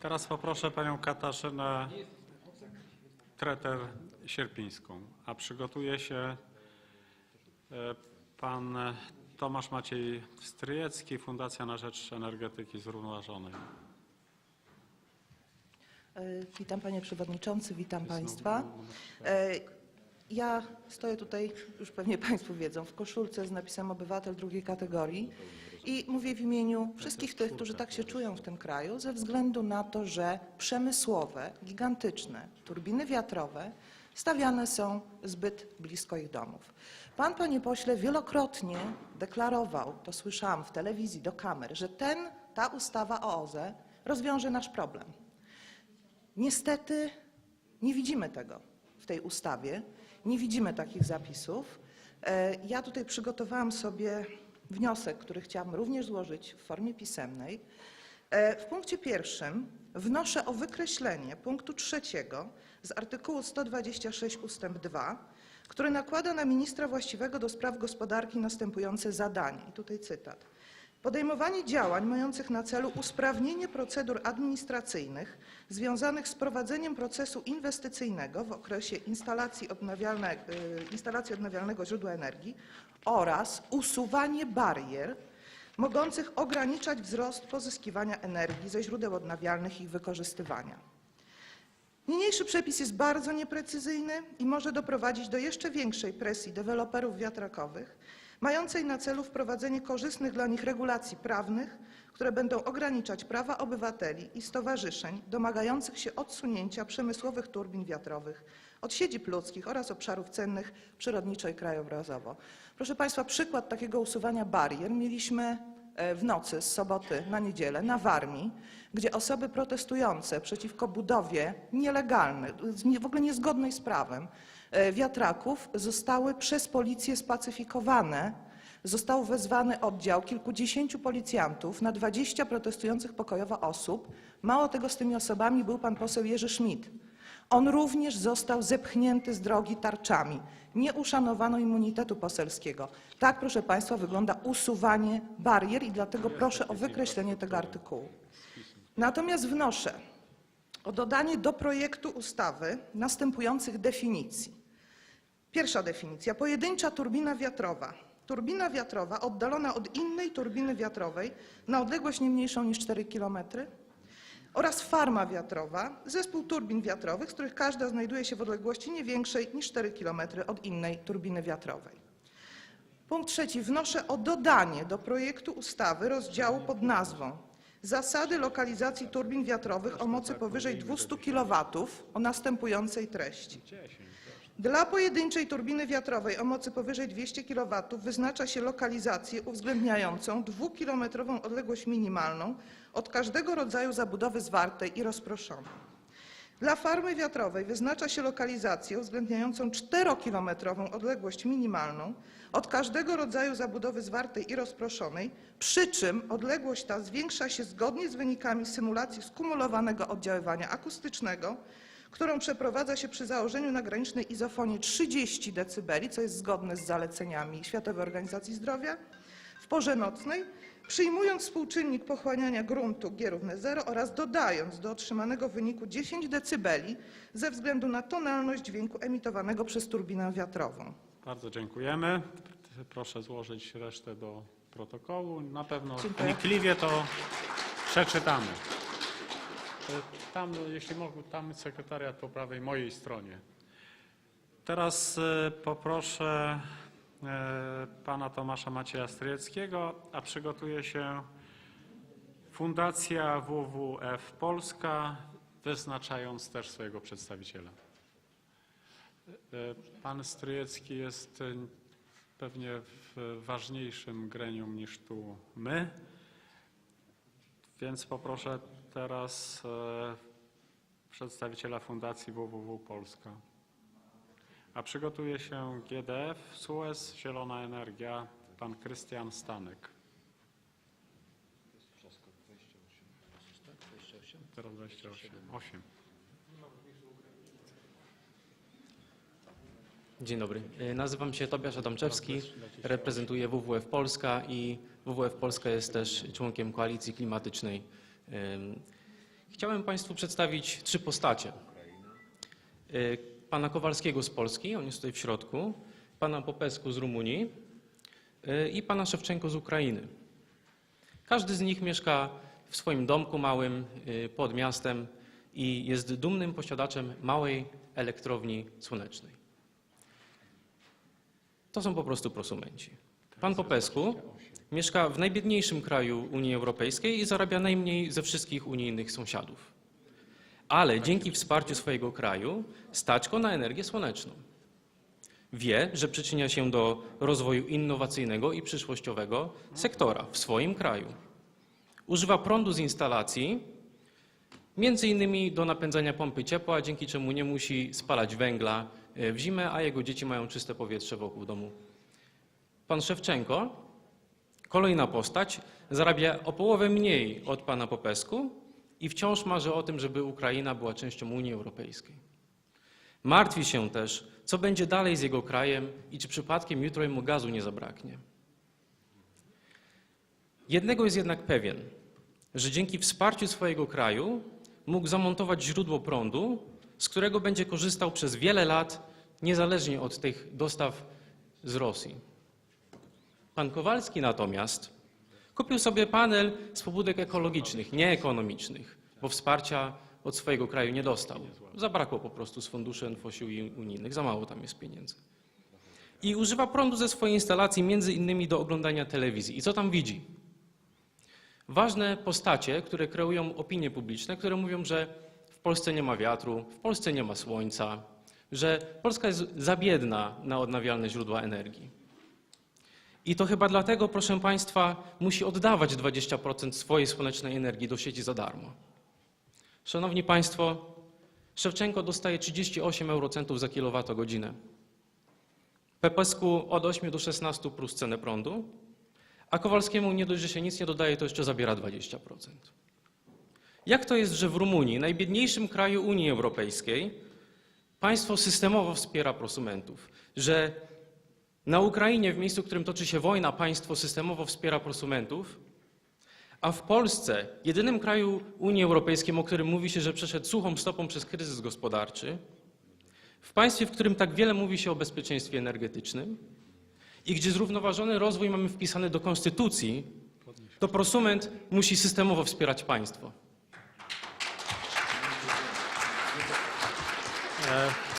Teraz poproszę panią Katarzynę Treter-Sierpińską, a przygotuje się e, pan Tomasz Maciej Stryjecki, Fundacja na Rzecz Energetyki Zrównoważonej. E, Witam panie przewodniczący, witam państwa. E, Ja stoję tutaj, już pewnie państwo wiedzą, w koszulce z napisem obywatel drugiej kategorii i mówię w imieniu wszystkich tych, którzy tak się czują w tym kraju ze względu na to, że przemysłowe, gigantyczne turbiny wiatrowe stawiane są zbyt blisko ich domów. Pan, panie pośle, wielokrotnie deklarował, to słyszałam w telewizji do kamer, że ten, ta ustawa o OZE rozwiąże nasz problem. Niestety nie widzimy tego w tej ustawie, nie widzimy takich zapisów. E, Ja tutaj przygotowałam sobie wniosek, który chciałam również złożyć w formie pisemnej. E, W punkcie pierwszym wnoszę o wykreślenie punktu trzeciego z artykułu 126 ustęp 2, który nakłada na ministra właściwego do spraw gospodarki następujące zadanie. I tutaj cytat. Podejmowanie działań mających na celu usprawnienie procedur administracyjnych związanych z prowadzeniem procesu inwestycyjnego w okresie instalacji, odnawialne, y, instalacji odnawialnego źródła energii oraz usuwanie barier mogących ograniczać wzrost pozyskiwania energii ze źródeł odnawialnych i ich wykorzystywania. Niniejszy przepis jest bardzo nieprecyzyjny i może doprowadzić do jeszcze większej presji deweloperów wiatrakowych, mającej na celu wprowadzenie korzystnych dla nich regulacji prawnych, które będą ograniczać prawa obywateli i stowarzyszeń domagających się odsunięcia przemysłowych turbin wiatrowych od siedzib ludzkich oraz obszarów cennych przyrodniczo i krajobrazowo. Proszę Państwa, przykład takiego usuwania barier mieliśmy w nocy z soboty na niedzielę na Warmii, gdzie osoby protestujące przeciwko budowie nielegalnej, w ogóle niezgodnej z prawem e, wiatraków zostały przez policję spacyfikowane. Został wezwany oddział kilkudziesięciu policjantów na 20 protestujących pokojowo osób. Mało tego, z tymi osobami był pan poseł Jerzy Schmidt. On również został zepchnięty z drogi tarczami. Nie uszanowano immunitetu poselskiego. Tak, proszę Państwa, wygląda usuwanie barier i dlatego proszę o wykreślenie tego artykułu. Natomiast wnoszę o dodanie do projektu ustawy następujących definicji. Pierwsza definicja. Pojedyncza turbina wiatrowa. Turbina wiatrowa oddalona od innej turbiny wiatrowej na odległość nie mniejszą niż 4 km oraz farma wiatrowa, zespół turbin wiatrowych, z których każda znajduje się w odległości nie większej niż 4 km od innej turbiny wiatrowej. Punkt trzeci. Wnoszę o dodanie do projektu ustawy rozdziału pod nazwą Zasady lokalizacji turbin wiatrowych o mocy powyżej 200 kW o następującej treści. Dla pojedynczej turbiny wiatrowej o mocy powyżej 200 kW wyznacza się lokalizację uwzględniającą dwukilometrową odległość minimalną od każdego rodzaju zabudowy zwartej i rozproszonej. Dla farmy wiatrowej wyznacza się lokalizację uwzględniającą 4-kilometrową odległość minimalną od każdego rodzaju zabudowy zwartej i rozproszonej, przy czym odległość ta zwiększa się zgodnie z wynikami symulacji skumulowanego oddziaływania akustycznego, którą przeprowadza się przy założeniu na granicznej izofonie 30 dB, co jest zgodne z zaleceniami Światowej Organizacji Zdrowia, w porze nocnej, przyjmując współczynnik pochłaniania gruntu G równe 0 oraz dodając do otrzymanego wyniku 10 dB ze względu na tonalność dźwięku emitowanego przez turbinę wiatrową. Bardzo dziękujemy. Proszę złożyć resztę do protokołu. Na pewno Dziękuję. wnikliwie to przeczytamy. Tam, jeśli mogę, tam sekretariat po prawej mojej stronie. Teraz e, poproszę e, pana Tomasza Macieja Stryjeckiego, a przygotuje się Fundacja WWF Polska, wyznaczając też swojego przedstawiciela. E, Pan Stryjecki jest pewnie w ważniejszym gremium niż tu my, więc poproszę teraz e, przedstawiciela Fundacji WWW Polska. A przygotuje się GDF, SUEZ, Zielona Energia, pan Krystian Stanek. Teraz 28. 8. Dzień dobry. E, Nazywam się Tobiasz Adamczewski, reprezentuję WWF Polska i WWF Polska jest też członkiem koalicji klimatycznej. Chciałem Państwu przedstawić trzy postacie. Y, Pana Kowalskiego z Polski, on jest tutaj w środku, pana Popesku z Rumunii y, i pana Szewczenko z Ukrainy. Każdy z nich mieszka w swoim domku małym pod miastem i jest dumnym posiadaczem małej elektrowni słonecznej. To są po prostu prosumenci. Pan Popesku mieszka w najbiedniejszym kraju Unii Europejskiej i zarabia najmniej ze wszystkich unijnych sąsiadów. Ale dzięki wsparciu swojego kraju stać go na energię słoneczną. Wie, że przyczynia się do rozwoju innowacyjnego i przyszłościowego sektora w swoim kraju. Używa prądu z instalacji, między innymi do napędzania pompy ciepła, dzięki czemu nie musi spalać węgla w zimę, a jego dzieci mają czyste powietrze wokół domu. Pan Szewczenko, kolejna postać, zarabia o połowę mniej od pana Popesku i wciąż marzy o tym, żeby Ukraina była częścią Unii Europejskiej. Martwi się też, co będzie dalej z jego krajem i czy przypadkiem jutro mu gazu nie zabraknie. Jednego jest jednak pewien, że dzięki wsparciu swojego kraju mógł zamontować źródło prądu, z którego będzie korzystał przez wiele lat, niezależnie od tych dostaw z Rosji. Pan Kowalski natomiast kupił sobie panel z pobudek ekologicznych, nie ekonomicznych, bo wsparcia od swojego kraju nie dostał. Zabrakło po prostu z funduszy NFOŚiU i unijnych, za mało tam jest pieniędzy. I używa prądu ze swojej instalacji między innymi do oglądania telewizji. I co tam widzi? Ważne postacie, które kreują opinie publiczne, które mówią, że Polsce nie ma wiatru, w Polsce nie ma słońca, że Polska jest za biedna na odnawialne źródła energii. I to chyba dlatego, proszę Państwa, musi oddawać 20% swojej słonecznej energii do sieci za darmo. Szanowni Państwo, Szewczenko dostaje 38 eurocentów za kilowatogodzinę. Pepesku od 8 do 16 plus cenę prądu, a Kowalskiemu nie dość, że się nic nie dodaje, to jeszcze zabiera 20%. Jak to jest, że w Rumunii, najbiedniejszym kraju Unii Europejskiej, państwo systemowo wspiera prosumentów, że na Ukrainie, w miejscu, w którym toczy się wojna, państwo systemowo wspiera prosumentów, a w Polsce, jedynym kraju Unii Europejskiej, o którym mówi się, że przeszedł suchą stopą przez kryzys gospodarczy, w państwie, w którym tak wiele mówi się o bezpieczeństwie energetycznym i gdzie zrównoważony rozwój mamy wpisany do konstytucji, to prosument musi systemowo wspierać państwo. Uh,